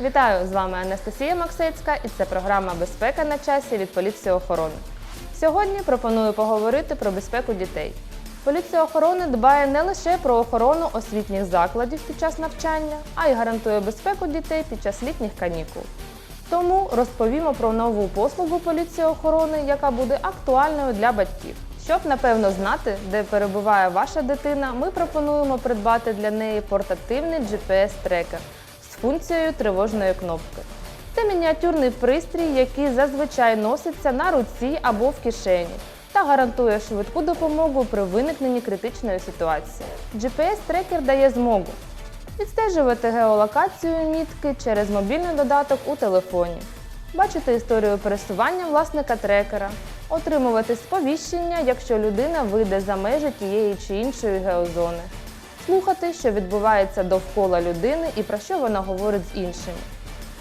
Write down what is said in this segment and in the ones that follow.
Вітаю! З вами Анастасія Максецька і це програма Безпека на часі від поліції охорони. Сьогодні пропоную поговорити про безпеку дітей. Поліція охорони дбає не лише про охорону освітніх закладів під час навчання, а й гарантує безпеку дітей під час літніх канікул. Тому розповімо про нову послугу поліції охорони, яка буде актуальною для батьків. Щоб напевно знати, де перебуває ваша дитина, ми пропонуємо придбати для неї портативний GPS-трекер функцією тривожної кнопки. Це мініатюрний пристрій, який зазвичай носиться на руці або в кишені та гарантує швидку допомогу при виникненні критичної ситуації. GPS-трекер дає змогу відстежувати геолокацію мітки через мобільний додаток у телефоні, бачити історію пересування власника трекера, отримувати сповіщення, якщо людина вийде за межі тієї чи іншої геозони, слухати, що відбувається довкола людини і про що вона говорить з іншими.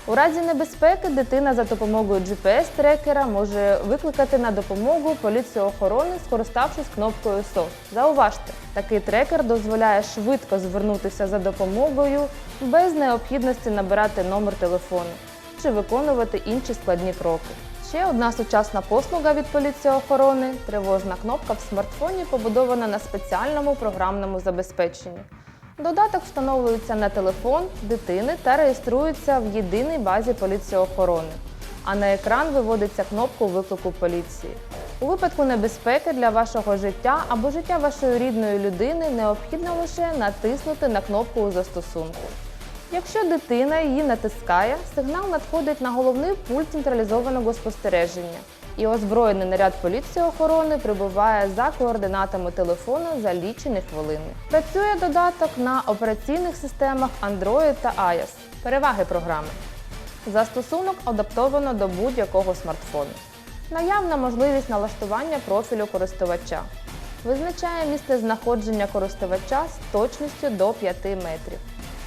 У разі небезпеки дитина за допомогою GPS-трекера може викликати на допомогу поліцію охорони, скориставшись кнопкою SOS. Зауважте, такий трекер дозволяє швидко звернутися за допомогою без необхідності набирати номер телефону чи виконувати інші складні кроки. Ще одна сучасна послуга від поліції охорони тривожна кнопка в смартфоні побудована на спеціальному програмному забезпеченні. Додаток встановлюється на телефон дитини та реєструється в єдиній базі поліції охорони, а на екран виводиться кнопку виклику поліції. У випадку небезпеки для вашого життя або життя вашої рідної людини необхідно лише натиснути на кнопку у застосунку. Якщо дитина її натискає, сигнал надходить на головний пульт централізованого спостереження, і озброєний наряд поліції охорони прибуває за координатами телефону за лічені хвилини. Працює додаток на операційних системах Android та iOS. Переваги програми. Застосунок адаптовано до будь-якого смартфону. Наявна можливість налаштування профілю користувача. Визначає місце знаходження користувача з точністю до 5 метрів.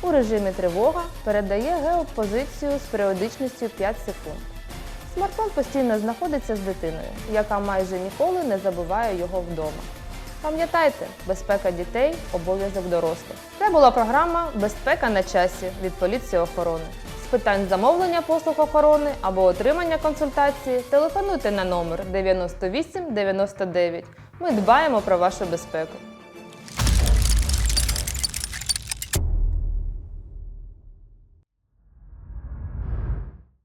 У режимі тривога передає геопозицію з періодичністю 5 секунд. Смартфон постійно знаходиться з дитиною, яка майже ніколи не забуває його вдома. Пам'ятайте, безпека дітей обов'язок дорослих. Це була програма Безпека на часі від поліції охорони. З питань замовлення послуг охорони або отримання консультації телефонуйте на номер 98 99. Ми дбаємо про вашу безпеку.